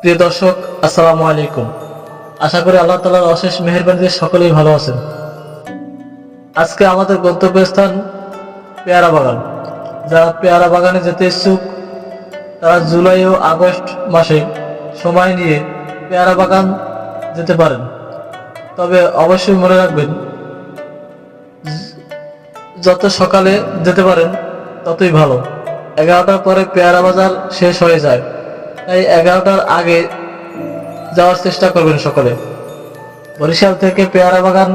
প্রিয় দর্শক, আসসালামু আলাইকুম। আশা করি আল্লাহ তালার অশেষ মেহরবানিতে সকলেই ভালো আছেন। আজকে আমাদের গন্তব্যস্থান পেয়ারা বাগান। যারা পেয়ারা বাগানে যেতে ইচ্ছুক, তারা জুলাই ও আগস্ট মাসে সময় নিয়ে পেয়ারা বাগান যেতে পারেন। তবে অবশ্যই মনে রাখবেন, যত সকালে যেতে পারেন, ততই ভালো। এগারোটার পরে পেয়ারা বাজার শেষ হয়ে যায়। তাই এগারোটার আগে যাওয়ার চেষ্টা করবেন সকলে। বরিশাল থেকে পেয়ারা বাগান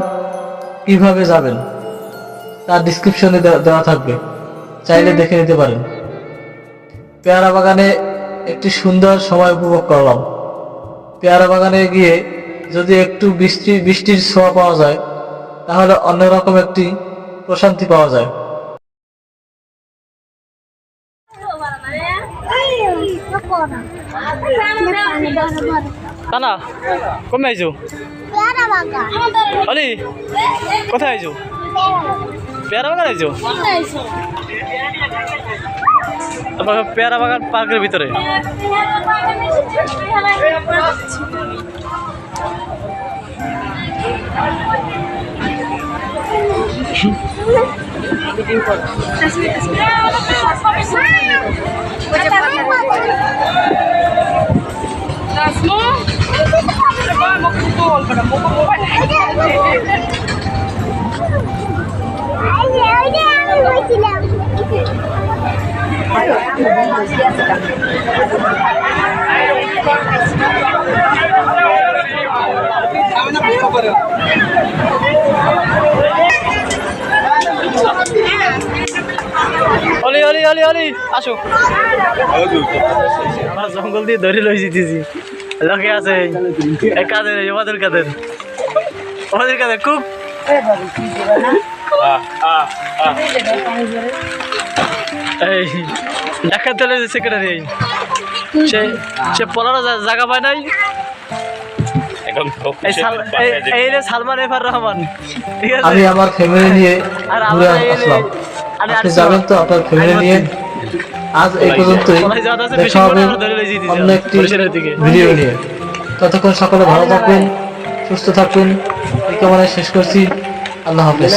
কীভাবে যাবেন তার ডিসক্রিপশনে দেওয়া থাকবে। চাইলে দেখে নিতে পারেন। পেয়ারা বাগানে একটি সুন্দর সময় উপভোগ করলাম। পেয়ারা বাগানে গিয়ে যদি একটু বৃষ্টি বৃষ্টির ছোঁয়া পাওয়া যায় তাহলে অন্যরকম একটি প্রশান্তি পাওয়া যায়। কানা কমে আইছো অলি কোথায় আইছো পেয়ারা বাগান আইছো তারপর পেয়ারা বাগান পার্কের ভিতরে। मीटिंग पर Thank you. অলি অলি অলি অলি আসো। আমরা জঙ্গল দিয়ে ধরে লই যেতেছি লোকে আছে কাদের ওদের কাদের। ওদের কাদের কুক এই ঢাকা তেলে সেক্রেটারি সে সে পলার জায়গা পায় নাই? এই রে সালমান এফার রহমান। ঠিক আছে? আমি আমার ফ্যামিলি নিয়ে আর ঘুরে আসলাম। আপনি যাবেন তো আপনার ফ্যামিলি নিয়ে আজ এই পর্যন্তই দেখা হবে অন্য একটি ভিডিও নিয়ে। ততক্ষণ সকলে ভালো থাকবেন সুস্থ থাকবেন। এই কামনায় শেষ করছি। আল্লাহ হাফেজ।